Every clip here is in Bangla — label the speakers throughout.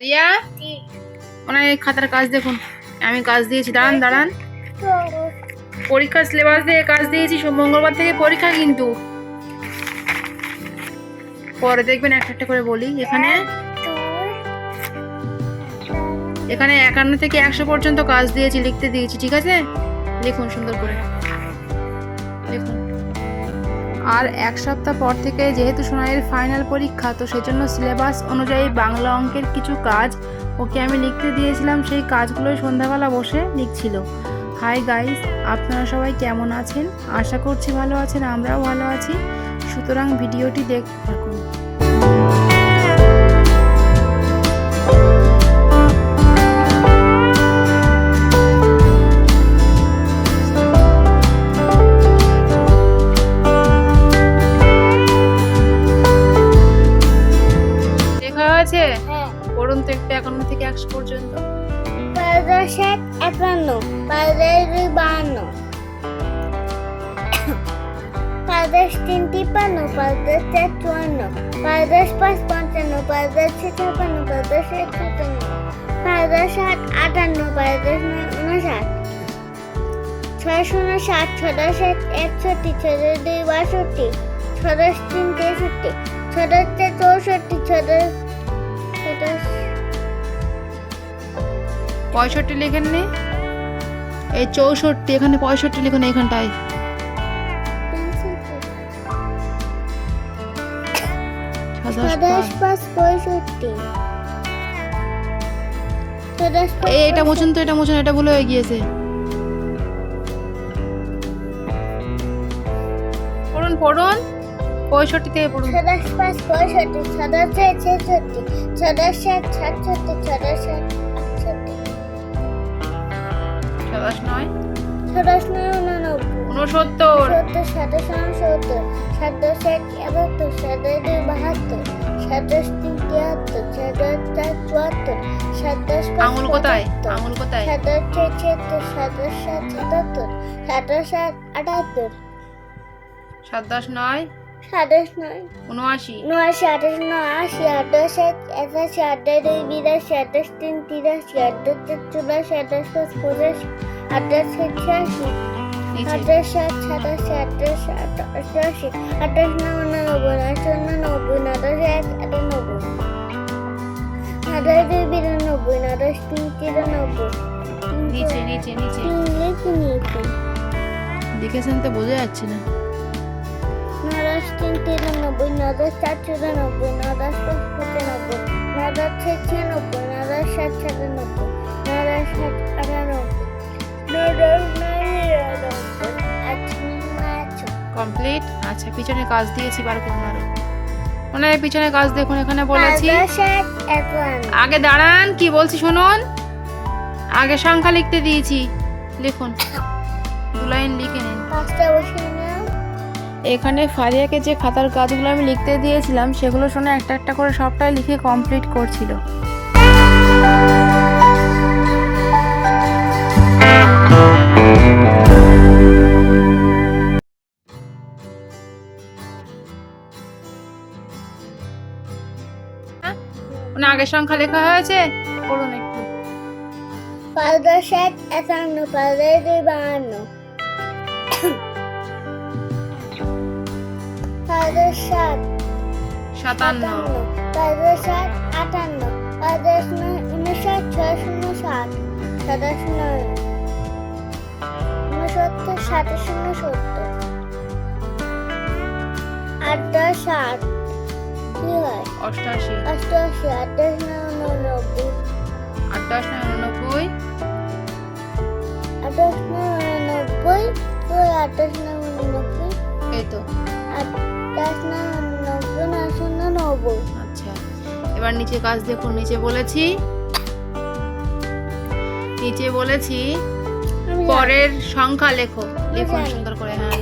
Speaker 1: রিয়া? ওনার খাতার কাজ দেখুন। আমি কাজ দিয়েছি, দাঁড়ান দাঁড়ান। পরীক্ষার সিলেবাস দিয়ে কাজ দিয়েছি মঙ্গলবার থেকে পরীক্ষা কিন্তু। পরে দেখবেন একটা একটা করে বলি। এখানে এখানে একান্ন থেকে একশো পর্যন্ত কাজ দিয়েছি, লিখতে দিয়েছি, ঠিক আছে? লিখুন সুন্দর করে। লিখুন। আর এক সপ্তাহ পর থেকে যেহেতু সোনালির ফাইনাল পরীক্ষা, তো সেজন্য সিলেবাস অনুযায়ী বাংলা অঙ্কের কিছু কাজ ওকে আমি লিখতে দিয়েছিলাম। সেই কাজগুলোই সন্ধ্যাবেলা বসে লিখছিল। হাই গাইস আপনারা সবাই কেমন আছেন? আশা করছি ভালো আছেন, আমরাও ভালো আছি। সুতরাং ভিডিওটি দেখতে থাকুন
Speaker 2: হ্যাঁ
Speaker 1: পড়ুন তো একটু একান্ন থেকে একশো পর্যন্ত।
Speaker 2: পাঁচ এক একান্ন পাঁচ পাঁচ তিন তিপ্পান্ন পাঁচ চুয়ান্ন পাঁচ পাঁচ পঞ্চান্ন পাঁচ ছয় পাঁচ দশ পাঁচ দশ আট আটান্ন পাঁচ শূন্য ষাট ছয় দশ এক একষট্টি ছয় দুই বাষট্টি ছয় তিন তেষট্টি ছয় চৌষট্টি ছয় দশ ছয় দশ
Speaker 1: পঁয়ষট্টি লেখেন নি? এই চৌষট্টি এখানে পঁয়ষট্টি লিখুন এইখানটায়। এটা মুছুন তো এটা মুছুন এটা ভুল হয়ে গিয়েছে। পড়ুন পড়ুন। পঁয়ষট্টি থেকে পড়ুন।
Speaker 2: সাতাশ পাঁচ পঁয়ষট্টি সাতাশ ছয় ছেষট্টি সাতাশ সাত সাতষট্টি সাতাশ সাত
Speaker 1: নয়?
Speaker 2: সাতাশ নয় উননব্বই।
Speaker 1: উনসত্তর?
Speaker 2: সত্তর সাতাশ উনসত্তর সাতাশ এক একাত্তর সাতাশ দুই বাহাত্তর সাতাশ তিন তিয়াত্তর সাতাশ চার চুয়াত্তর সাতাশ
Speaker 1: আঙুল কোথায়? আঙুল কোথায়?
Speaker 2: সাতাশ ছয় ছিয়াত্তর সাতাশ সাত সাতাত্তর সাতাশ আটাত্তর।
Speaker 1: সাতাশ নয়?
Speaker 2: সাতাশ নয়।
Speaker 1: উনআশি।
Speaker 2: উনআশি আঠাশ নয় আশি আঠাশ এক একাশি আঠাশ দুই বিরাশি আঠাশ তিন তিরাশি আঠাশ চার চুরাশি আঠাশ পাঁচ পঁচাশি আঠাশ ছয় ছিয়াশি
Speaker 1: নিচে।
Speaker 2: আঠাশ সাত সাতাশি আঠাশ নয় উননব্বই এক আটানব্বই আঠাশ দুই বিরানব্বই আঠাশ তিন তিরানব্বই
Speaker 1: নিচে নিচে নিচে। দেখেছেন তো বোঝা যাচ্ছে না।
Speaker 2: নদাস তিন তিরানব্বই নদাস চার চুরানব্বই নদাস পাঁচ পঁচানব্বই নদাস ছয় ছিয়ানব্বই নদাস সাত সাতানব্বই নদাস সাত আটানব্বই আচ্ছা
Speaker 1: কমপ্লিট আচ্ছা পিছনে কাজ দিয়েছি বার করুন আরও। মানে পিছনে কাজ দেখুন এখানে বলেছি। আগে দাঁড়ান কি বলছি শুনুন? আগে সংখ্যা লিখতে দিয়েছি। লিখুন। দু লাইন লিখে নিন।
Speaker 2: পাঁচটা বসে
Speaker 1: এখানে ফারিয়াকে যে খাতার কাজগুলো আমি লিখতে দিয়েছিলাম সেগুলো শুনে একটা একটা করে সবটাই লিখে কমপ্লিট করছিল। আগের সংখ্যা লেখা হয়েছে? পড়ুন একটু।
Speaker 2: পাঁচ দশ এক একান্ন পাঁচ দুই বাহান্ন। পাঁচ সাত
Speaker 1: সাতান্ন।
Speaker 2: সাতান্ন। সাত আটান্ন। পাঁচ দশ নয় উনষাট ছয় শূন্য ষাট সাতাশ নয় উনসত্তর সাতাশ শূন্য সত্তর। আট দশ ষাট। কি হয়?
Speaker 1: অষ্টআশি
Speaker 2: অষ্টআশি আট দশ নয় উননব্বই
Speaker 1: আট দশ নয় উননব্বই
Speaker 2: আঠাশ নয় উননব্বই আঠাশ নয় উননব্বই
Speaker 1: এই তো।
Speaker 2: আঠাশ
Speaker 1: আচ্ছা এবার নিচে কাজ দেখুন নিচে বলেছি। নিচে বলেছি পরের সংখ্যা লেখো। লিখুন সুন্দর করে হ্যাঁ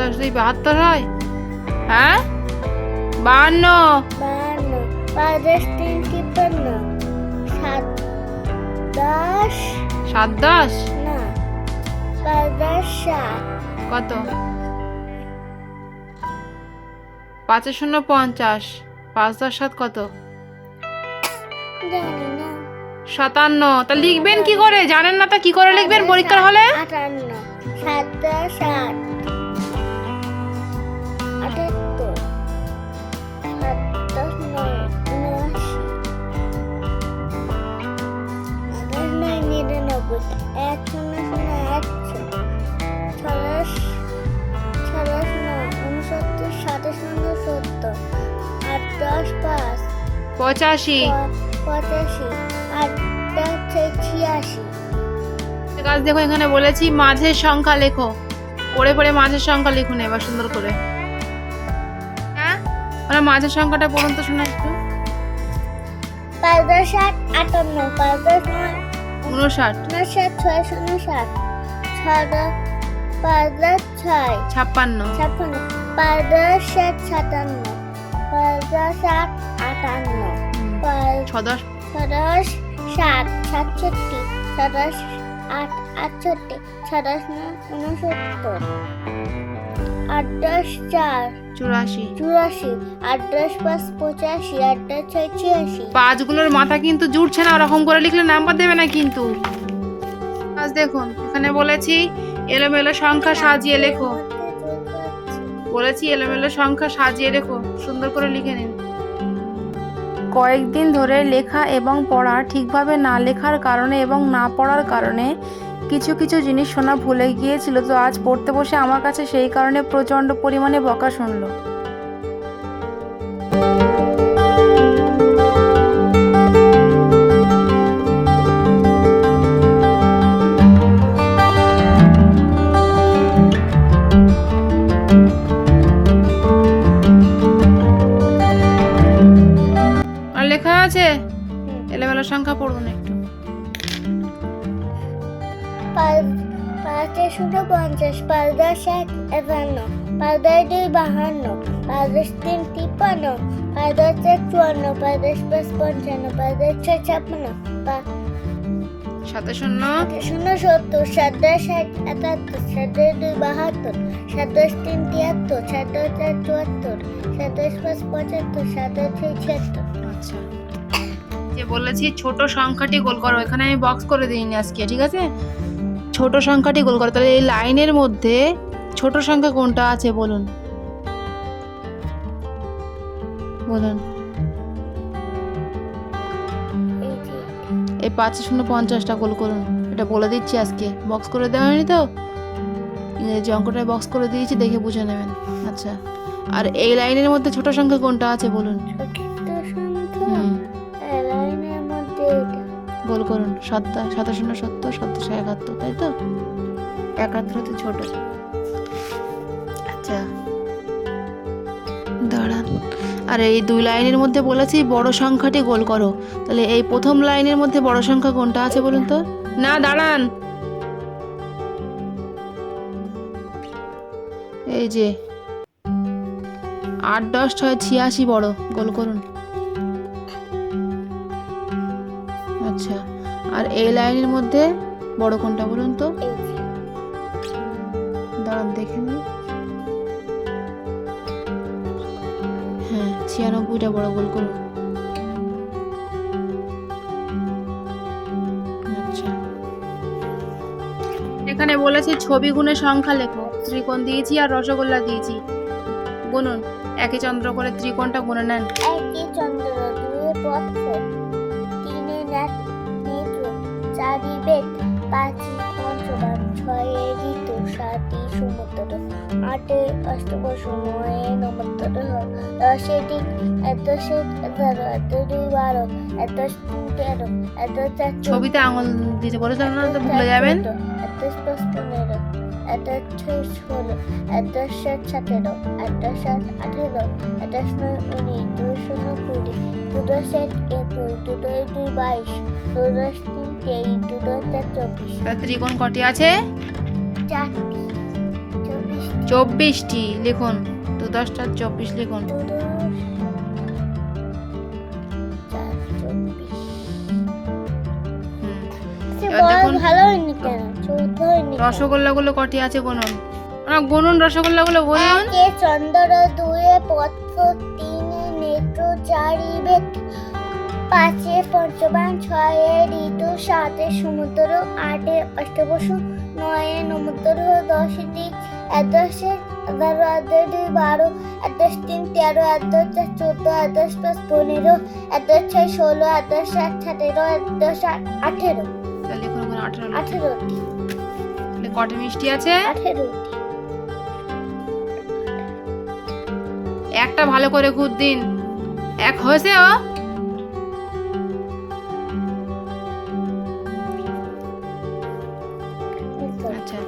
Speaker 2: পাঁচ
Speaker 1: দশ দুই বাহাত্তর হয়? হ্যাঁ? বাহান্ন।
Speaker 2: বাহান্ন। পাঁচ তিন তিপ্পান্ন। সাত দশ।
Speaker 1: সাত দশ?
Speaker 2: না সাত।
Speaker 1: কত? পাঁচের শূন্য পঞ্চাশ। পাঁচ দশ সাত কত? সাতান্ন। তা লিখবেন কি করে? জানেন না তা কি করে লিখবেন? পরীক্ষার হলে?
Speaker 2: আটান্ন সাত।
Speaker 1: পঁচাশি।
Speaker 2: পঁচাশি। ছিয়াশি।
Speaker 1: কাজ দেখো এখানে বলেছি মাঝের সংখ্যা লেখো। পড়ে পড়ে মাঝের সংখ্যা লিখুন এবার সুন্দর করে। হ্যাঁ? ওরা মাঝের সংখ্যাটা পড়ুন তো শোনা একটু।
Speaker 2: পাঁচ দশ আট আটান্ন। পাঁচ দশ নয়
Speaker 1: উনষাট
Speaker 2: উনষাট ছয় শূন্য ষাট। ছয় দশ পাঁচ দশ ছয়।
Speaker 1: ছাপ্পান্ন।
Speaker 2: ছাপ্পান্ন। পাঁচ দশ ষাট সাতান্ন। আট আটান্ন।
Speaker 1: হুম,
Speaker 2: পাঁচ
Speaker 1: ছ দশ
Speaker 2: ছ দশ ষাট সাতষট্টি। ছ দশ আট আটষট্টি। ছ দশ নয় উনসত্তর আট দশ চার।
Speaker 1: চুরাশি।
Speaker 2: চুরাশি। আট দশ পাঁচ পঁচাশি। আট দশ ছয় ছিয়াশি
Speaker 1: পাঁচগুলোর মাথা কিন্তু জুটছে না ওরকম করে লিখলে নাম্বার দেবে না কিন্তু। আজ দেখুন এখানে বলেছি এলোমেলো সংখ্যা সাজিয়ে লেখো। বলেছি এলোমেলো সংখ্যা সাজিয়ে রেখো, সুন্দর করে লিখে নিন। কয়েকদিন ধরে লেখা এবং পড়া ঠিকভাবে না লেখার কারণে এবং না পড়ার কারণে কিছু কিছু জিনিস শোনা ভুলে গিয়েছিল, তো আজ পড়তে বসে আমার কাছে সেই কারণে প্রচণ্ড পরিমাণে বকা শুনলো। এলোমেলো সংখ্যা পড়ুন একটু।
Speaker 2: পাঁচ শূন্য পঞ্চাশ পাঁচ দশ এক একান্ন পাঁচ দশ দুই বাহান্ন পাঁচ দশ তিন তিপ্পান্ন পাঁচ দশ এক চুয়ান্ন পাঁচ দশ পাঁচ পঞ্চান্ন পাঁচ দশ ছয় ছাপ্পান্ন
Speaker 1: সাথে শূন্য।
Speaker 2: শূন্য সত্তর সাত দশ এক একাত্তর সাত দশ দুই বাহাত্তর সাত দশ তিন তিয়াত্তর সাত দশ চার চুয়াত্তর সাত দশ পাঁচ পঁচাত্তর সাত দশ ছয় ছিয়াত্তর।
Speaker 1: যে বলেছি, ছোট সংখ্যাটি গোল করো। এখানে আমি বক্স করে দিইনি আজকে, ঠিক আছে? ছোট সংখ্যাটি গোল করো। তাহলে এই লাইনের মধ্যে ছোট সংখ্যা কোনটা আছে বলুন? বলুন।
Speaker 2: এই
Speaker 1: পাঁচে শূন্য পঞ্চাশটা গোল করুন। এটা বলে দিচ্ছি আজকে। বক্স করে দেওয়া হয়নি তো? ইংরেজি অঙ্কটায় বক্স করে দিয়েছি, দেখে বুঝে নেবেন। আচ্ছা। আর এই লাইনের মধ্যে ছোট সংখ্যা কোনটা আছে বলুন? গোল করুন। সাতটা সাতাশ শূন্য সত্তর সত্তরশো একাত্তর তাই তো? একাত্তর হচ্ছে ছোট। আচ্ছা। দাঁড়ান। আর এই দুই লাইনের মধ্যে বলেছি বড় সংখ্যাটি গোল করো। তাহলে এই প্রথম লাইনের মধ্যে বড় সংখ্যা কোনটা আছে বলুন তো? না দাঁড়ান। এই যে। আট দশ ছয় ছিয়াশি বড়। গোল করুন। আর এই লাইনের মধ্যে বড় কোনটা বলুন তো? দাঁড়ান দেখে নিই। হ্যাঁ ছিয়ানব্বইটা বড় গোল করুন। আচ্ছা। এখানে বলেছে ছবি গুণে সংখ্যা লেখো। ত্রিকোণ দিয়েছি আর রসগোল্লা দিয়েছি। গুনুন একই চন্দ্র করে ত্রিকোণটা গুনে নেন।
Speaker 2: একই চন্দ্র নাট নেত্র চারি বেদ পাঁচি পঞ্চমান ছয়ে ঋতু সাতই সমুদ্র আটে অষ্টম সময়ে নমত্তর দশে ঠিক এত এগারো এত দুই বারো এত তেরো এত
Speaker 1: ছবিতে আঙুল দিতে বলেছিলাম না তো ভুলে যাবেন?
Speaker 2: এত পনেরো ছয় ষোলো এত সাত সতেরো এত সাত আঠেরো এত নয় উনিশ দুই শূন্য কুড়ি দুটো সেট একুশ দুটো দুই বাইশ দুটো তিন তেইশ দুটো চার চব্বিশ
Speaker 1: ত্রিকোণ কটি আছে? চব্বিশটি। লিখুন দু দশটা চব্বিশ লিখুন। দেখুন।
Speaker 2: ভালো হয়নি কেন? কেন?
Speaker 1: রসগোল্লাগুলো কটি আছে গুনুন না গুনুন রসগোল্লাগুলো গুনুন
Speaker 2: একে চন্দ্র দুয়ে পত্র তিনে নেত্র চারি বেদ পাঁচে পঞ্চবান ছয়ে ঋতু সাতে সমুদ্র আটে অষ্টবসু নয়ে নমুদ্র দশে দিক এদশে এগারো এগারো দুই বারো এদশ তিন তেরো এদশ চার চোদ্দ এদশ পাঁচ পনেরো এদশ ছয় ষোলো এদশ সাত সতেরো এদশ আট আঠেরো
Speaker 1: আঠারো।
Speaker 2: আঠেরোটি।
Speaker 1: কটি মিষ্টি আছে? একটা ভালো করে ঘুর দিন। এক হয়েছে ও? আচ্ছা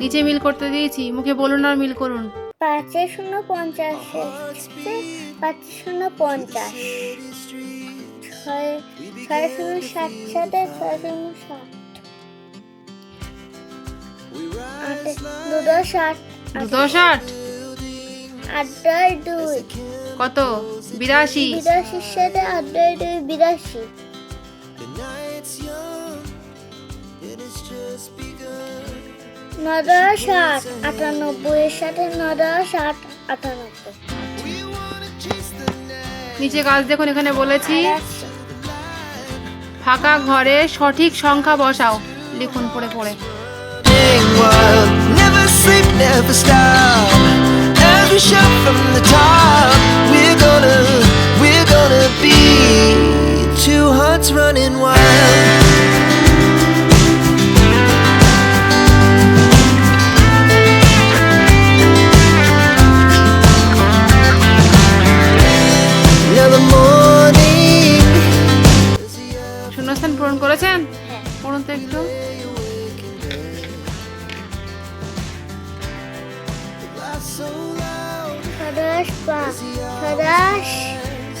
Speaker 1: নিচে মিল করতে দিয়েছি মুখে বলুন আর মিল করুন।
Speaker 2: পাঁচে শূন্য পঞ্চাশ। পাঁচে শূন্য পঞ্চাশ। ছয় ছয় শূন্য ষাট সাথে ছয় শূন্য ষাট দুটো ষাট
Speaker 1: দুটো ষাট?
Speaker 2: আটটায় দুই।
Speaker 1: কত? বিরাশি?
Speaker 2: বিরাশির সাথে আটটায় দুই বিরাশি। নটা ষাট আটানব্বইয়ের সাথে নটা ষাট আটানব্বই।
Speaker 1: নিচে কাজ দেখুন এখানে বলেছি। ফাঁকা ঘরে সঠিক সংখ্যা বসাও। লিখুন পড়ে পড়ে।
Speaker 3: Wild, never sleep, never stop. As we
Speaker 2: সাতাশ পাঁচ সাতাশ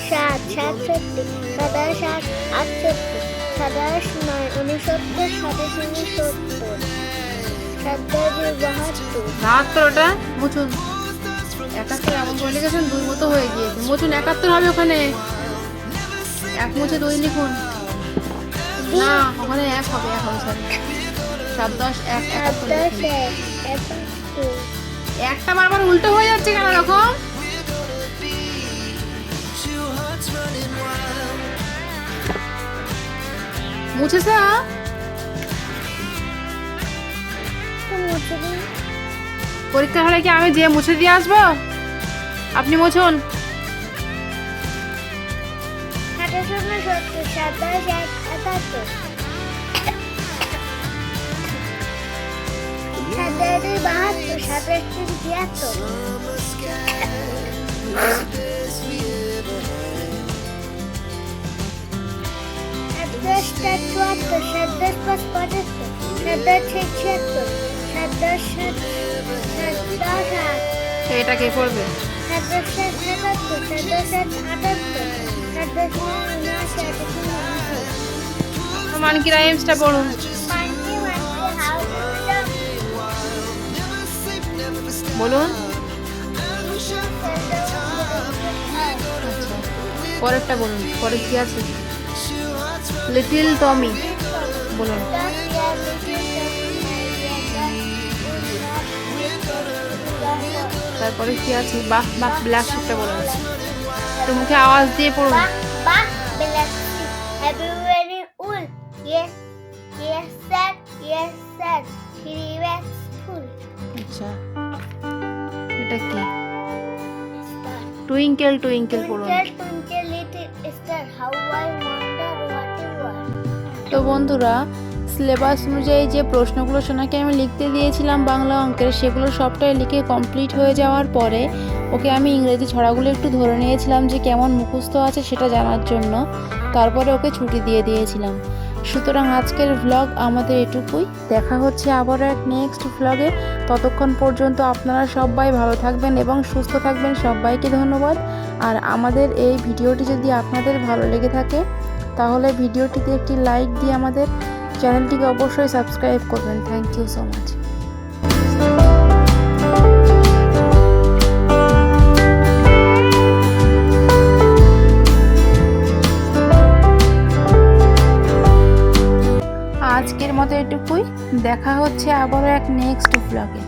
Speaker 2: সাত সাতষট্টি সাতাশ আট আটষট্টি সাতাশ নয় উনসত্তর সাতাশ উনসত্তর সাতাশ বাহাত্তর।
Speaker 1: একাত্তর এমন লিখেছেন দুই মতো হয়ে গিয়েছে। একাত্তর হবে ওখানে? এক মুছে দুই লিখুন। না ওখানে এক হবে এক হবে সরি সাত দশ এক একাত্তর
Speaker 2: এক একাত্তর।
Speaker 1: একটা বারবার উল্টো হয়ে মুছেছে পরীক্ষা হলে কি আমি যে মুছে দিয়ে আসব? আপনি মুছুন।
Speaker 2: সাতাশ চার চুয়াত্তর সাতাশ পাঁচ পঁচাত্তর সাতাশ ছয় ছিয়াত্তর সাত
Speaker 1: এটা কে করবে
Speaker 2: সাতাশ সাত সাতাত্তর সাতাশ সাত আটাত্তর সাতাশ নয় উনআশি আটাশ
Speaker 1: মানকি রাইমসটা পড়ুন বলুন পরেরটা বলুন পরে কি আছে? লিটিল টমি বলুন তারপরে কি আছে? বাহ বাহ ব্ল্যাক শিপটা বলুন তো মুখে আওয়াজ দিয়ে পড়ুন
Speaker 2: বাহ বিলাসী এভরিওয়ারি উল yes yes sir yes sir ফুল
Speaker 1: আচ্ছা। এটা কি? টুইঙ্কেল টুইঙ্কেল পড়ুন
Speaker 2: Twinkle, twinkle, little star, how
Speaker 1: তো বন্ধুরা সিলেবাস অনুযায়ী যে প্রশ্নগুলো সোনাকে আমি লিখতে দিয়েছিলাম বাংলা অঙ্কের, সেগুলো সবটাই লিখে কমপ্লিট হয়ে যাওয়ার পরে ওকে আমি ইংরেজি ছড়াগুলো একটু ধরে নিয়েছিলাম যে কেমন মুখস্থ আছে সেটা জানার জন্য। তারপরে ওকে ছুটি দিয়ে দিয়েছিলাম। সুতরাং আজকের ভ্লগ আমাদের এটুকুই। দেখা হচ্ছে আবারও এক নেক্সট ভ্লগে ততক্ষণ পর্যন্ত আপনারা সবাই ভালো থাকবেন এবং সুস্থ থাকবেন। সবাইকে ধন্যবাদ। আর আমাদের এই ভিডিওটি যদি আপনাদের ভালো লেগে থাকে তাহলে ভিডিওটিতে একটি লাইক দিয়ে আমাদের চ্যানেলটিকে অবশ্যই সাবস্ক্রাইব করবেন। থ্যাংক ইউ সো মাচ আজকের মতো এটুকুই। দেখা হচ্ছে আবারও এক নেক্সট ব্লগে